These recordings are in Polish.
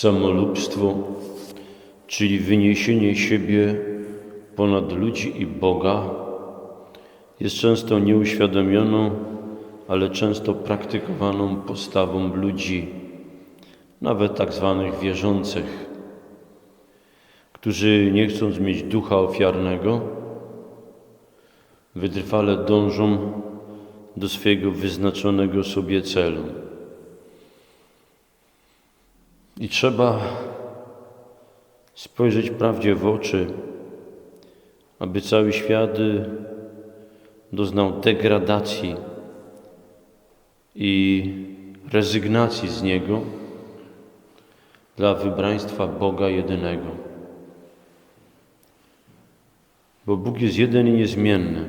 Samolubstwo, czyli wyniesienie siebie ponad ludzi i Boga, jest często nieuświadomioną, ale często praktykowaną postawą ludzi, nawet tak zwanych wierzących, którzy nie chcąc mieć ducha ofiarnego, wytrwale dążą do swojego wyznaczonego sobie celu. I trzeba spojrzeć prawdzie w oczy, aby cały świat doznał degradacji i rezygnacji z niego dla wybraństwa Boga jedynego. Bo Bóg jest jeden i niezmienny.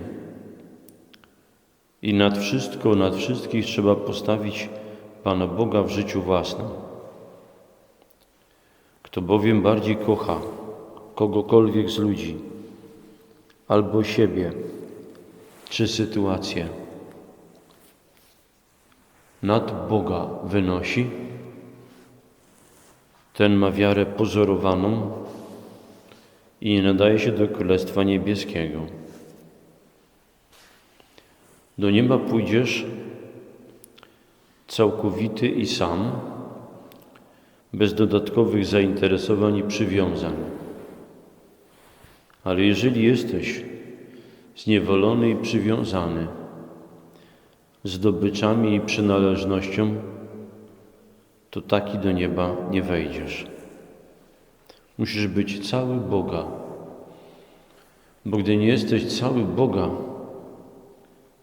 I nad wszystko, nad wszystkich trzeba postawić Pana Boga w życiu własnym. Kto bowiem bardziej kocha kogokolwiek z ludzi, albo siebie, czy sytuację, nad Boga wynosi, ten ma wiarę pozorowaną i nie nadaje się do Królestwa Niebieskiego. Do nieba pójdziesz całkowity i sam, bez dodatkowych zainteresowań i przywiązań. Ale jeżeli jesteś zniewolony i przywiązany zdobyczami i przynależnością, to taki do nieba nie wejdziesz. Musisz być cały Boga, bo gdy nie jesteś cały Boga,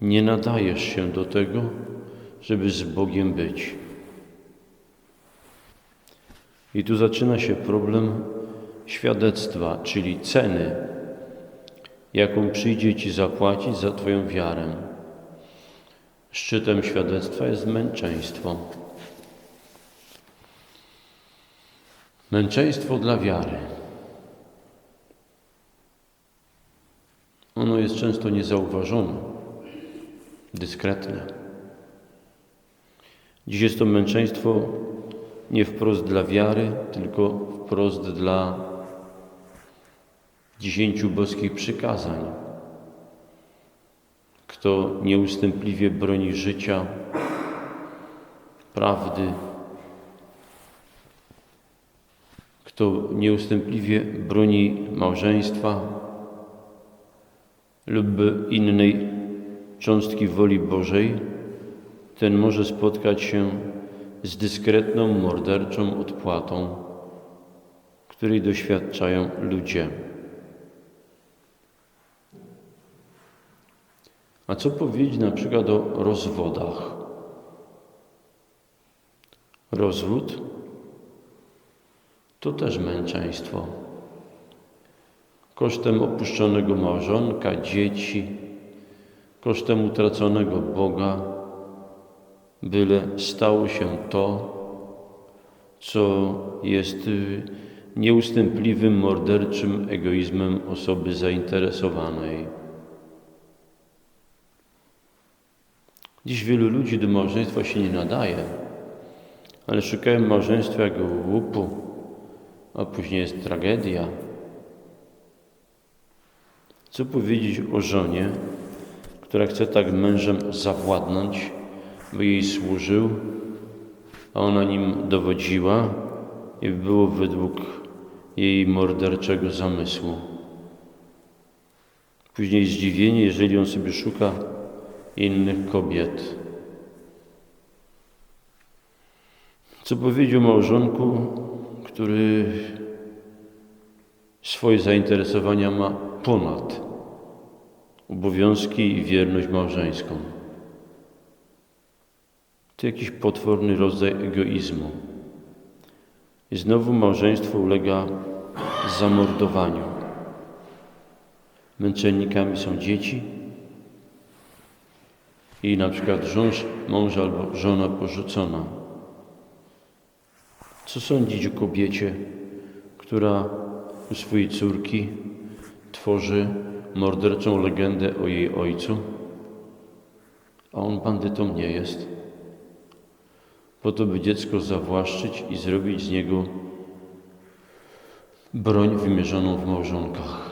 nie nadajesz się do tego, żeby z Bogiem być. I tu zaczyna się problem świadectwa, czyli ceny, jaką przyjdzie Ci zapłacić za Twoją wiarę. Szczytem świadectwa jest męczeństwo. Męczeństwo dla wiary. Ono jest często niezauważone, dyskretne. Dziś jest to męczeństwo nie wprost dla wiary, tylko wprost dla dziesięciu boskich przykazań. Kto nieustępliwie broni życia, prawdy, kto nieustępliwie broni małżeństwa lub innej cząstki woli Bożej, ten może spotkać się z dyskretną, morderczą odpłatą, której doświadczają ludzie. A co powiedzieć na przykład o rozwodach? Rozwód to też męczeństwo. Kosztem opuszczonego małżonka, dzieci, kosztem utraconego Boga, byle stało się to, co jest nieustępliwym, morderczym egoizmem osoby zainteresowanej. Dziś wielu ludzi do małżeństwa się nie nadaje, ale szukają małżeństwa jak łupu, a później jest tragedia. Co powiedzieć o żonie, która chce tak mężem zawładnąć, jej służył, a ona nim dowodziła i było według jej morderczego zamysłu. Później zdziwienie, jeżeli on sobie szuka innych kobiet. Co powiedział małżonku, który swoje zainteresowania ma ponad obowiązki i wierność małżeńską. To jakiś potworny rodzaj egoizmu. I znowu małżeństwo ulega zamordowaniu. Męczennikami są dzieci i na przykład żąż, mąż albo żona porzucona. Co sądzić o kobiecie, która u swojej córki tworzy morderczą legendę o jej ojcu, a on bandytą nie jest? Po to, by dziecko zawłaszczyć i zrobić z niego broń wymierzoną w małżonkach.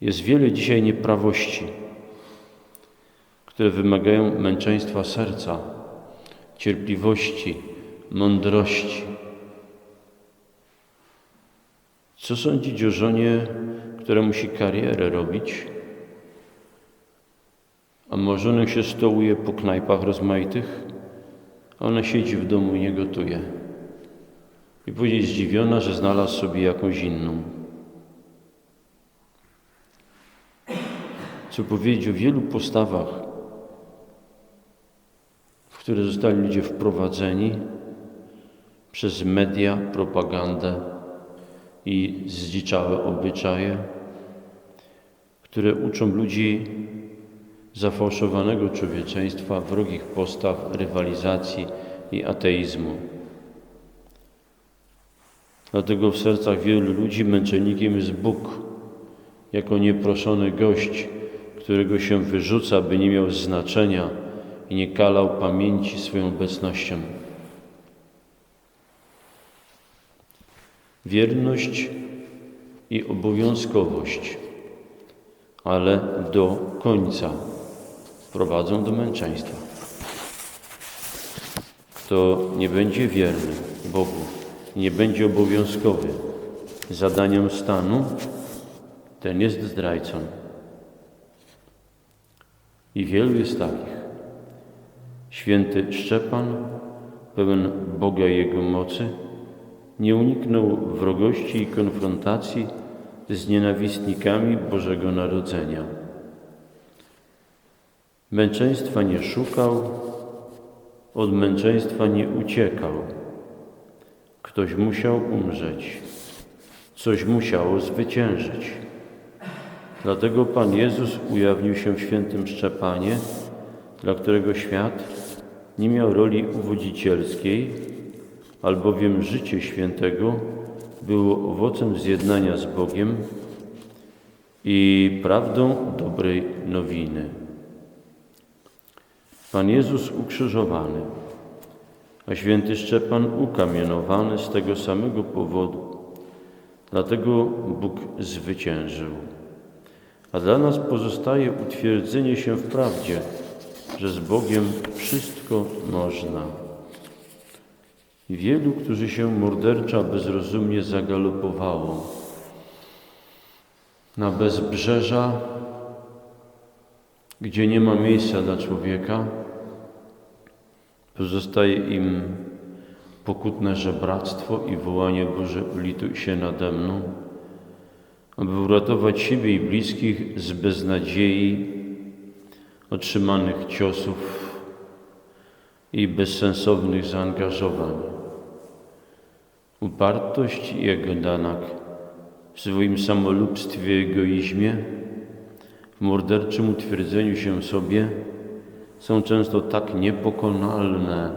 Jest wiele dzisiaj nieprawości, które wymagają męczeństwa serca, cierpliwości, mądrości. Co sądzić o żonie, która musi karierę robić, a małżonek się stołuje po knajpach rozmaitych, a ona siedzi w domu i nie gotuje. I później zdziwiona, że znalazł sobie jakąś inną. Co powiedzieć o wielu postawach, w które zostali ludzie wprowadzeni przez media, propagandę i zdziczałe obyczaje, które uczą ludzi zafałszowanego człowieczeństwa, wrogich postaw, rywalizacji i ateizmu. Dlatego w sercach wielu ludzi męczennikiem jest Bóg, jako nieproszony gość, którego się wyrzuca, by nie miał znaczenia i nie kalał pamięci swoją obecnością. Wierność i obowiązkowość, ale do końca prowadzą do męczeństwa. Kto nie będzie wierny Bogu, nie będzie obowiązkowy zadaniom stanu, ten jest zdrajcą. I wielu jest takich. Święty Szczepan, pełen Boga i Jego mocy, nie uniknął wrogości i konfrontacji z nienawistnikami Bożego Narodzenia. Męczeństwa nie szukał, od męczeństwa nie uciekał. Ktoś musiał umrzeć, coś musiało zwyciężyć. Dlatego Pan Jezus ujawnił się w świętym Szczepanie, dla którego świat nie miał roli uwodzicielskiej, albowiem życie świętego było owocem zjednania z Bogiem i prawdą dobrej nowiny. Pan Jezus ukrzyżowany, a święty Szczepan ukamienowany z tego samego powodu. Dlatego Bóg zwyciężył. A dla nas pozostaje utwierdzenie się w prawdzie, że z Bogiem wszystko można. Wielu, którzy się morderczo bezrozumnie zagalopowało na bezbrzeża, gdzie nie ma miejsca dla człowieka, pozostaje im pokutne żebractwo i wołanie Boże, ulituj się nade mną, aby uratować siebie i bliskich z beznadziei, otrzymanych ciosów i bezsensownych zaangażowań. Upartość i Danak w swoim samolubstwie i egoizmie, w morderczym utwierdzeniu się sobie są często tak niepokonalne,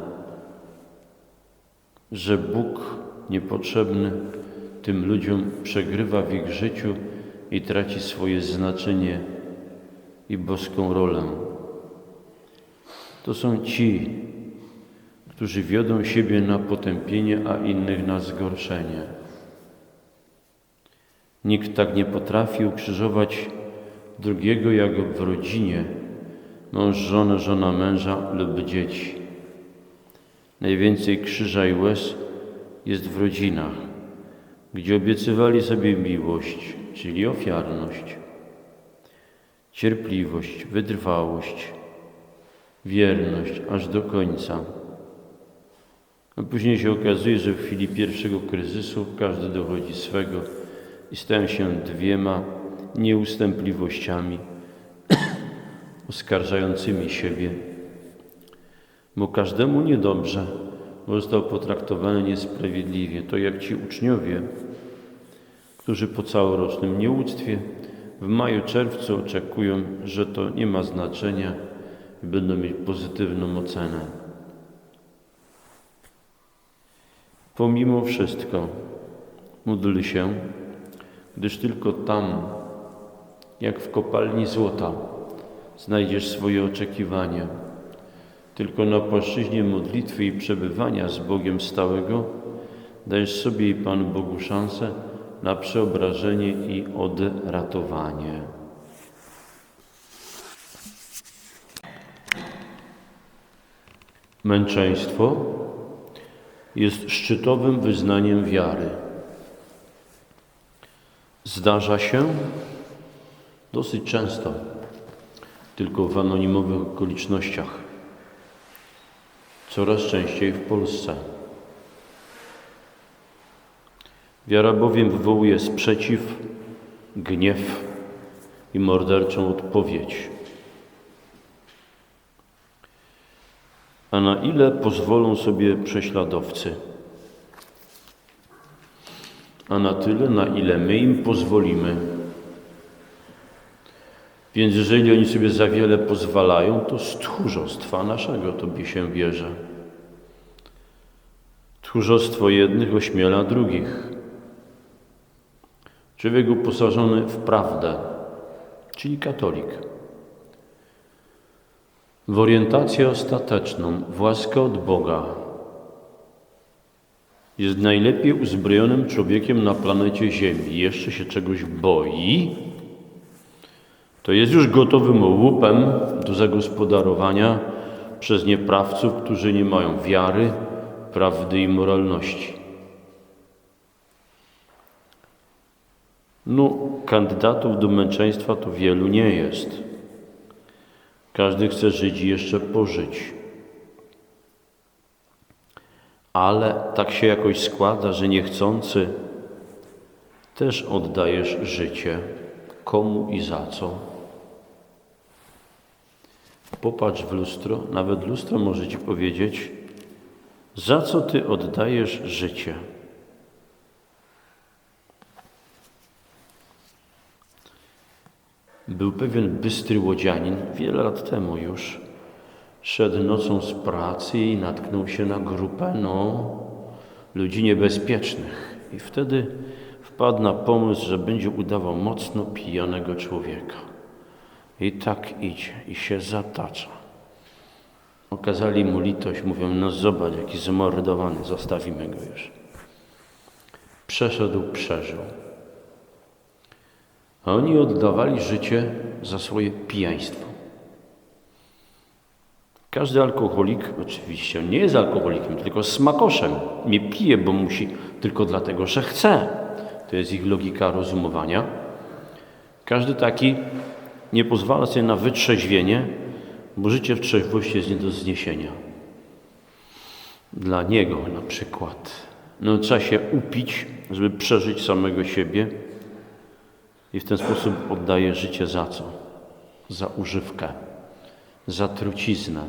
że Bóg niepotrzebny tym ludziom przegrywa w ich życiu i traci swoje znaczenie i boską rolę. To są ci, którzy wiodą siebie na potępienie, a innych na zgorszenie. Nikt tak nie potrafi ukrzyżować drugiego jak w rodzinie, mąż żonę, żona męża lub dzieci. Najwięcej krzyża i łez jest w rodzinach, gdzie obiecywali sobie miłość, czyli ofiarność, cierpliwość, wytrwałość, wierność aż do końca. A później się okazuje, że w chwili pierwszego kryzysu każdy dochodzi swego i stają się dwiema nieustępliwościami oskarżającymi siebie, bo każdemu niedobrze został potraktowany niesprawiedliwie. To jak ci uczniowie, którzy po całorocznym nieuctwie w maju, czerwcu oczekują, że to nie ma znaczenia i będą mieć pozytywną ocenę. Pomimo wszystko módl się, gdyż tylko tam, jak w kopalni złota, znajdziesz swoje oczekiwania. Tylko na płaszczyźnie modlitwy i przebywania z Bogiem stałego dajesz sobie i Panu Bogu szansę na przeobrażenie i odratowanie. Męczeństwo jest szczytowym wyznaniem wiary. Zdarza się dosyć często, tylko w anonimowych okolicznościach, coraz częściej w Polsce. Wiara bowiem wywołuje sprzeciw, gniew i morderczą odpowiedź. A na ile pozwolą sobie prześladowcy? A na tyle, na ile my im pozwolimy. Więc jeżeli oni sobie za wiele pozwalają, to z tchórzostwa naszego tobie się bierze. Tchórzostwo jednych ośmiela drugich. Człowiek uposażony w prawdę, czyli katolik, w orientację ostateczną, w łaskę od Boga, jest najlepiej uzbrojonym człowiekiem na planecie Ziemi. Jeszcze się czegoś boi, to jest już gotowym łupem do zagospodarowania przez nieprawców, którzy nie mają wiary, prawdy i moralności. No, kandydatów do męczeństwa to wielu nie jest. Każdy chce żyć jeszcze pożyć. Ale tak się jakoś składa, że niechcący też oddajesz życie. Komu i za co? Popatrz w lustro, nawet lustro może ci powiedzieć, za co ty oddajesz życie. Był pewien bystry łodzianin, wiele lat temu już. Szedł nocą z pracy i natknął się na grupę, no, ludzi niebezpiecznych. I wtedy wpadł na pomysł, że będzie udawał mocno pijanego człowieka. I tak idzie i się zatacza. Okazali mu litość, mówią, no zobacz, jaki zamordowany, zostawimy go już. Przeszedł, przeżył. A oni oddawali życie za swoje pijaństwo. Każdy alkoholik, oczywiście, nie jest alkoholikiem, tylko smakoszem. Nie pije, bo musi, tylko dlatego, że chce. To jest ich logika rozumowania. Każdy taki nie pozwala sobie na wytrzeźwienie, bo życie w trzeźwości jest nie do zniesienia. Dla niego na przykład. No, trzeba się upić, żeby przeżyć samego siebie i w ten sposób oddaje życie za co? Za używkę, za truciznę.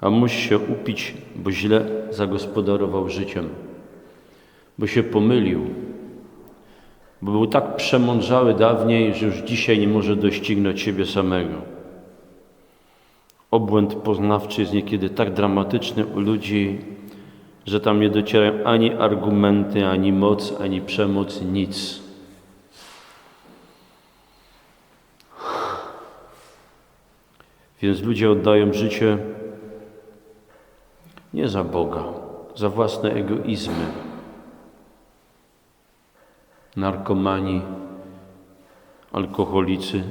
A musi się upić, bo źle zagospodarował życiem, bo się pomylił, bo był tak przemądrzały dawniej, że już dzisiaj nie może doścignąć siebie samego. Obłęd poznawczy jest niekiedy tak dramatyczny u ludzi, że tam nie docierają ani argumenty, ani moc, ani przemoc, nic. Więc ludzie oddają życie nie za Boga, za własne egoizmy. Narkomani, alkoholicy,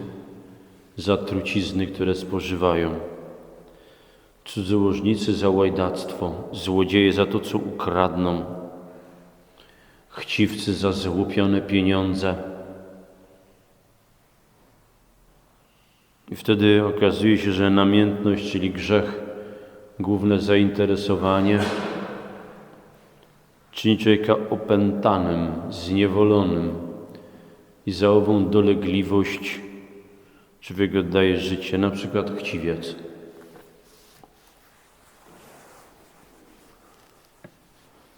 za trucizny, które spożywają. Cudzołożnicy za łajdactwo, złodzieje za to, co ukradną, chciwcy za złupione pieniądze. I wtedy okazuje się, że namiętność, czyli grzech, główne zainteresowanie, czyni człowieka opętanym, zniewolonym i za ową dolegliwość człowiek oddaje życie, na przykład chciwiec.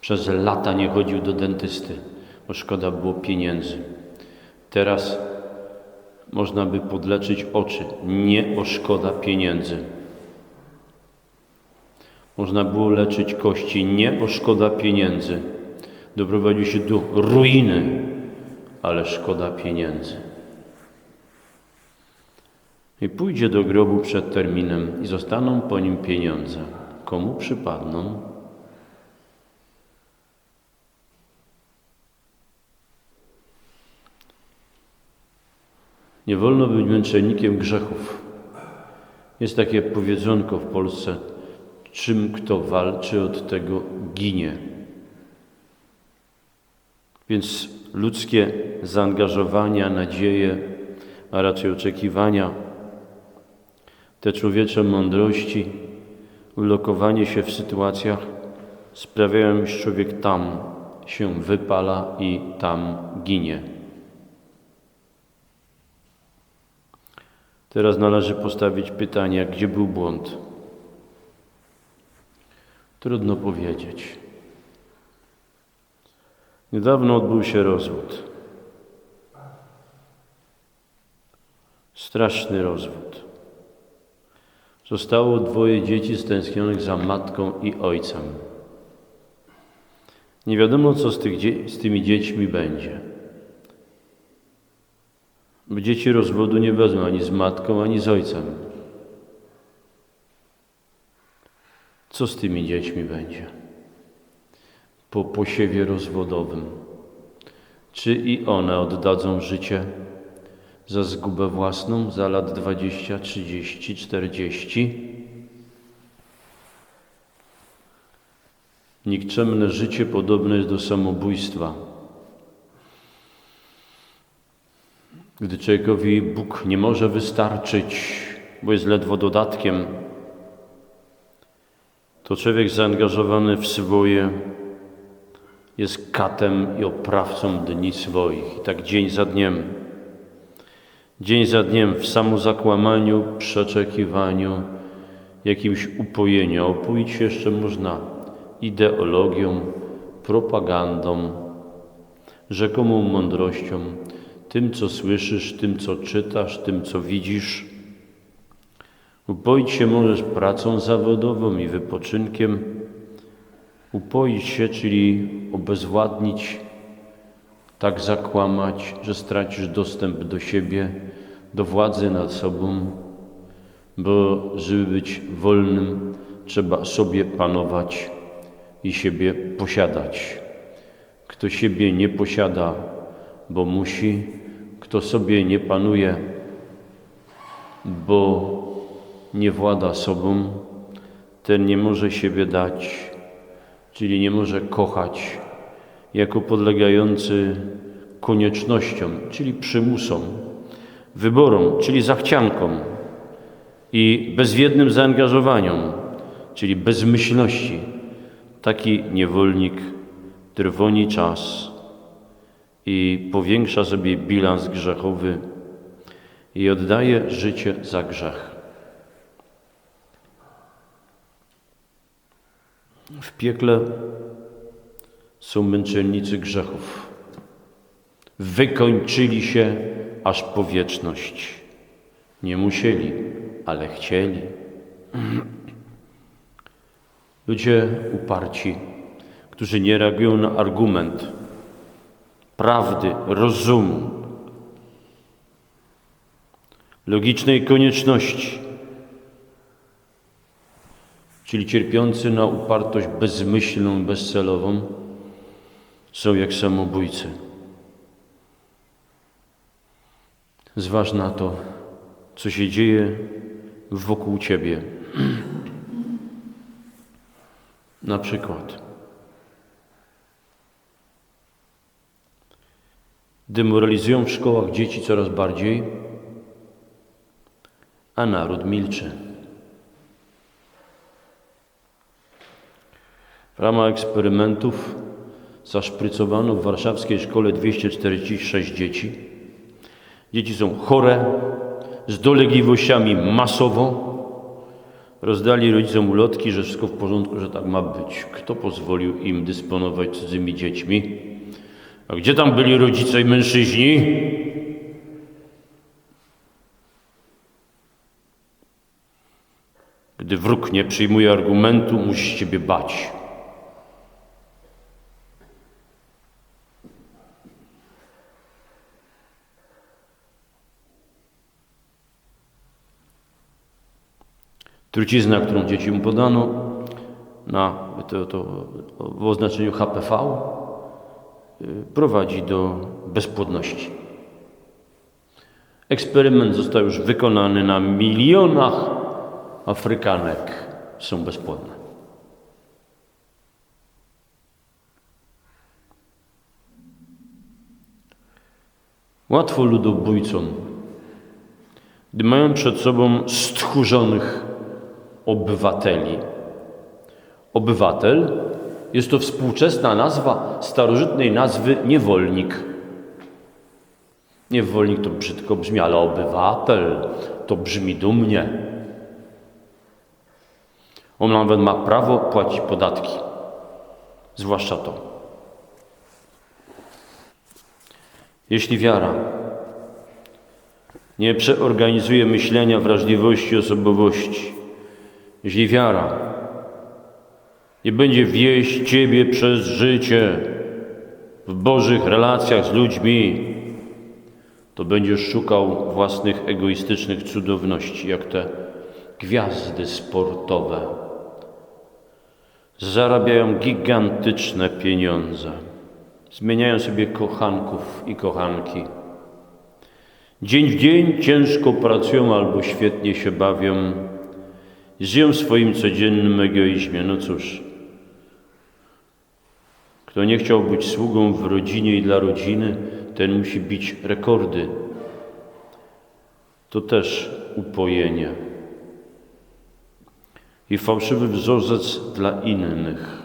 Przez lata nie chodził do dentysty, bo szkoda było pieniędzy. Teraz można by podleczyć oczy, nie o szkoda pieniędzy. Można było leczyć kości nie, bo szkoda pieniędzy. Doprowadził się do ruiny, ale szkoda pieniędzy. I pójdzie do grobu przed terminem i zostaną po nim pieniądze. Komu przypadną? Nie wolno być męczennikiem grzechów. Jest takie powiedzonko w Polsce – czym kto walczy, od tego ginie. Więc ludzkie zaangażowania, nadzieje, a raczej oczekiwania, te człowiecze mądrości, ulokowanie się w sytuacjach sprawiają, że człowiek tam się wypala i tam ginie. Teraz należy postawić pytanie, gdzie był błąd? Trudno powiedzieć. Niedawno odbył się rozwód. Straszny rozwód. Zostało dwoje dzieci stęsknionych za matką i ojcem. Nie wiadomo, co z, z tymi dziećmi będzie. Bo dzieci rozwodu nie wezmą ani z matką, ani z ojcem. Co z tymi dziećmi będzie? Po posiewie rozwodowym. Czy i one oddadzą życie za zgubę własną za lat 20, 30, 40? Nikczemne życie podobne jest do samobójstwa. Gdy człowiekowi Bóg nie może wystarczyć, bo jest ledwo dodatkiem, to człowiek zaangażowany w swoje jest katem i oprawcą dni swoich. I tak dzień za dniem, dzień za dniem w samozakłamaniu, przeczekiwaniu, jakimś upojeniu. A Upoić się jeszcze można ideologią, propagandą, rzekomą mądrością, tym, co słyszysz, tym, co czytasz, tym, co widzisz. Upoić się możesz pracą zawodową i wypoczynkiem. Upoić się, czyli obezwładnić, tak zakłamać, że stracisz dostęp do siebie, do władzy nad sobą, bo żeby być wolnym, trzeba sobie panować i siebie posiadać. Kto siebie nie posiada, bo musi, kto sobie nie panuje, bo nie włada sobą, ten nie może siebie dać, czyli nie może kochać jako podlegający koniecznościom, czyli przymusom, wyborom, czyli zachciankom i bezwiednym zaangażowaniom, czyli bezmyślności. Taki niewolnik trwoni czas i powiększa sobie bilans grzechowy i oddaje życie za grzech. W piekle są męczennicy grzechów. Wykończyli się aż po wieczność. Nie musieli, ale chcieli. Ludzie uparci, którzy nie reagują na argument prawdy, rozumu, logicznej konieczności, czyli cierpiący na upartość bezmyślną, bezcelową, są jak samobójcy. Zważ na to, co się dzieje wokół Ciebie. Na przykład demoralizują w szkołach dzieci coraz bardziej, a naród milczy. W ramach eksperymentów zaszprycowano w warszawskiej szkole 246 dzieci. Dzieci są chore, z dolegliwościami masowo. Rozdali rodzicom ulotki, że wszystko w porządku, że tak ma być. Kto pozwolił im dysponować cudzymi dziećmi? A gdzie tam byli rodzice i mężczyźni? Gdy wróg nie przyjmuje argumentu, musi ciebie bać. Trucizna, którą dzieci mu podano, na, to, to w oznaczeniu HPV, y, prowadzi do bezpłodności. Eksperyment został już wykonany na milionach Afrykanek. Są bezpłodne. Łatwo ludobójcom, gdy mają przed sobą stchórzonych obywateli. Obywatel jest to współczesna nazwa starożytnej nazwy niewolnik. Niewolnik to brzydko brzmi, ale obywatel to brzmi dumnie. On nawet ma prawo płacić podatki, zwłaszcza to. Jeśli wiara nie przeorganizuje myślenia, wrażliwości, osobowości, jeśli wiara nie będzie wieść Ciebie przez życie w Bożych relacjach z ludźmi, to będziesz szukał własnych egoistycznych cudowności, jak te gwiazdy sportowe. Zarabiają gigantyczne pieniądze. Zmieniają sobie kochanków i kochanki. Dzień w dzień ciężko pracują albo świetnie się bawią. Żyją swoim codziennym egoizmie. No cóż, kto nie chciał być sługą w rodzinie i dla rodziny, ten musi bić rekordy. To też upojenie. I fałszywy wzorzec dla innych.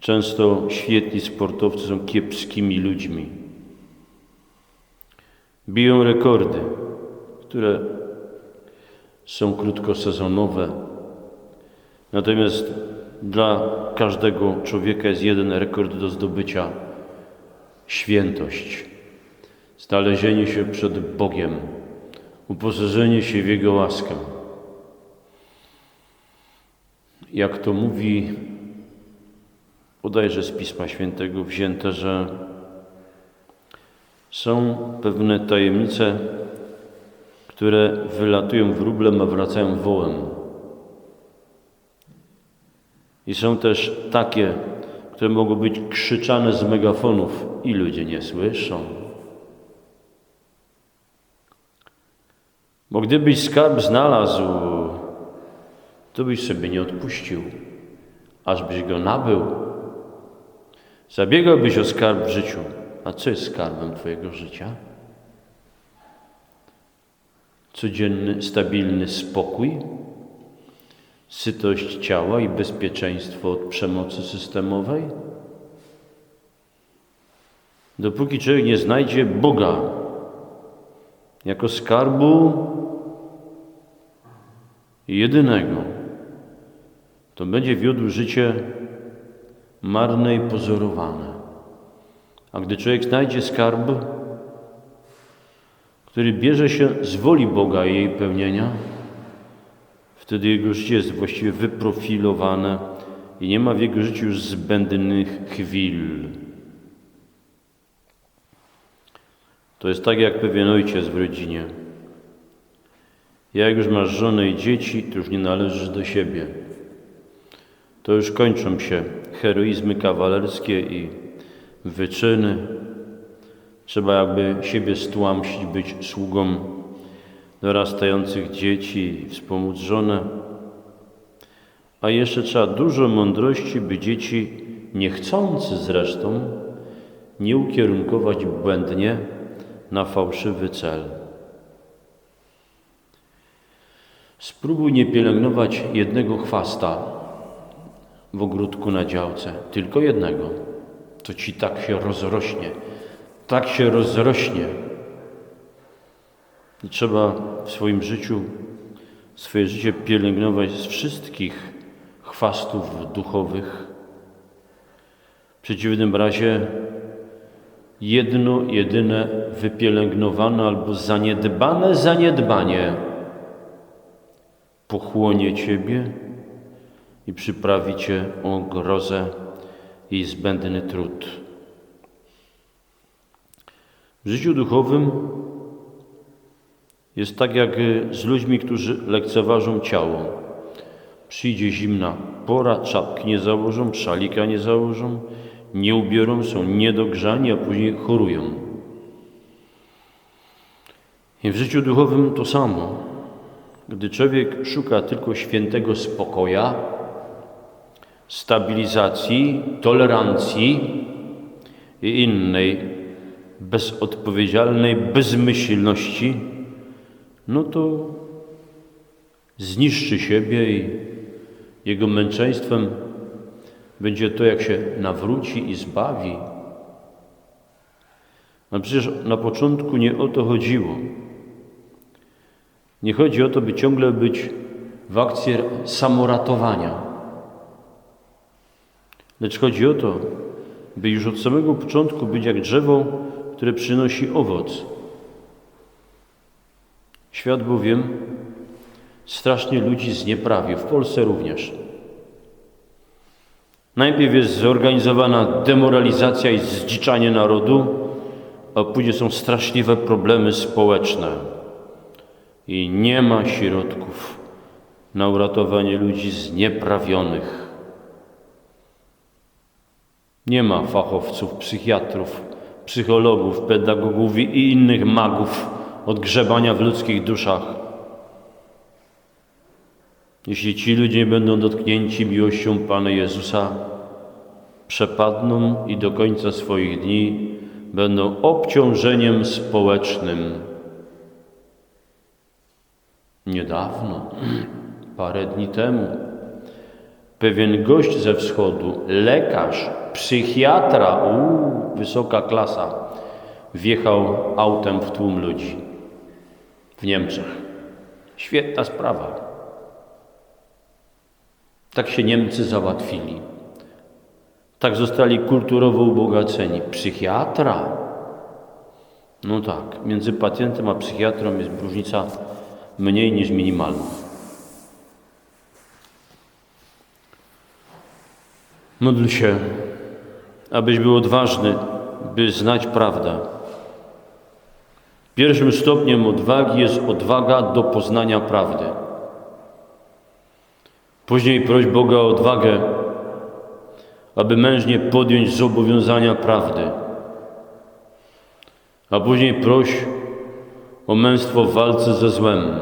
Często świetni sportowcy są kiepskimi ludźmi. Biją rekordy, które są krótkosezonowe. Natomiast dla każdego człowieka jest jeden rekord do zdobycia świętość, znalezienie się przed Bogiem, uposażenie się w Jego łaskę. Jak to mówi bodajże z Pisma Świętego wzięte, że są pewne tajemnice, które wylatują wróblem, a wracają wołem. I są też takie, które mogą być krzyczane z megafonów i ludzie nie słyszą. Bo gdybyś skarb znalazł, to byś sobie nie odpuścił, aż byś go nabył. Zabiegałbyś o skarb w życiu. A co jest skarbem Twojego życia? Codzienny, stabilny spokój, sytość ciała i bezpieczeństwo od przemocy systemowej? Dopóki człowiek nie znajdzie Boga jako skarbu jedynego, to będzie wiódł życie marne i pozorowane. A gdy człowiek znajdzie skarb, który bierze się z woli Boga i jej pełnienia, wtedy jego życie jest właściwie wyprofilowane i nie ma w jego życiu już zbędnych chwil. To jest tak jak pewien ojciec w rodzinie. Jak już masz żonę i dzieci, to już nie należysz do siebie. To już kończą się heroizmy kawalerskie i wyczyny. Trzeba jakby siebie stłamsić, być sługą dorastających dzieci wspomóc żonę. A jeszcze trzeba dużo mądrości, by dzieci, niechcący zresztą, nie ukierunkować błędnie na fałszywy cel. Spróbuj nie pielęgnować jednego chwasta w ogródku na działce, tylko jednego. To ci tak się rozrośnie, tak się rozrośnie. I trzeba w swoim życiu, swoje życie pielęgnować z wszystkich chwastów duchowych. W przeciwnym razie jedno, jedyne wypielęgnowane albo zaniedbane zaniedbanie pochłonie Ciebie i przyprawi Cię o grozę i zbędny trud. W życiu duchowym jest tak jak z ludźmi, którzy lekceważą ciało. Przyjdzie zimna pora, czapki nie założą, szalika nie założą, nie ubiorą, są niedogrzani, a później chorują. I w życiu duchowym to samo. Gdy człowiek szuka tylko świętego spokoja, stabilizacji, tolerancji i innej bezodpowiedzialnej bezmyślności, no to zniszczy siebie i jego męczeństwem będzie to, jak się nawróci i zbawi. A przecież na początku nie o to chodziło. Nie chodzi o to, by ciągle być w akcji samoratowania. Lecz chodzi o to, by już od samego początku być jak drzewo, które przynosi owoc. Świat bowiem strasznie ludzi znieprawił, w Polsce również. Najpierw jest zorganizowana demoralizacja i zdziczanie narodu, a później są straszliwe problemy społeczne. I nie ma środków na uratowanie ludzi znieprawionych. Nie ma fachowców, psychiatrów, psychologów, pedagogów i innych magów od grzebania w ludzkich duszach. Jeśli ci ludzie będą dotknięci miłością Pana Jezusa, przepadną i do końca swoich dni będą obciążeniem społecznym. Niedawno, parę dni temu, pewien gość ze wschodu, lekarz, psychiatra, uu, wysoka klasa, wjechał autem w tłum ludzi w Niemczech. Świetna sprawa. Tak się Niemcy załatwili. Tak zostali kulturowo ubogaceni. Psychiatra. No tak, między pacjentem a psychiatrą jest różnica mniej niż minimalna. Módl się, abyś był odważny, by znać prawdę. Pierwszym stopniem odwagi jest odwaga do poznania prawdy. Później proś Boga o odwagę, aby mężnie podjąć zobowiązania prawdy. A później proś o męstwo w walce ze złem.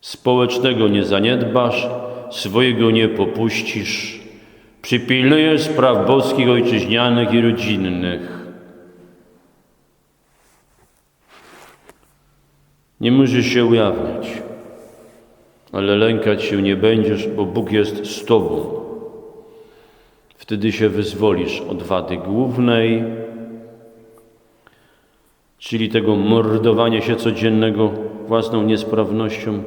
Społecznego nie zaniedbasz, swojego nie popuścisz, przypilnujesz spraw boskich, ojczyźnianych i rodzinnych. Nie musisz się ujawniać, ale lękać się nie będziesz, bo Bóg jest z Tobą. Wtedy się wyzwolisz od wady głównej, czyli tego mordowania się codziennego własną niesprawnością,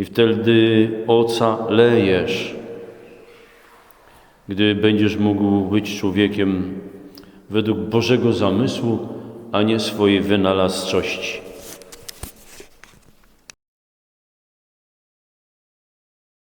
i wtedy ocalejesz, gdy będziesz mógł być człowiekiem według Bożego zamysłu, a nie swojej wynalazczości.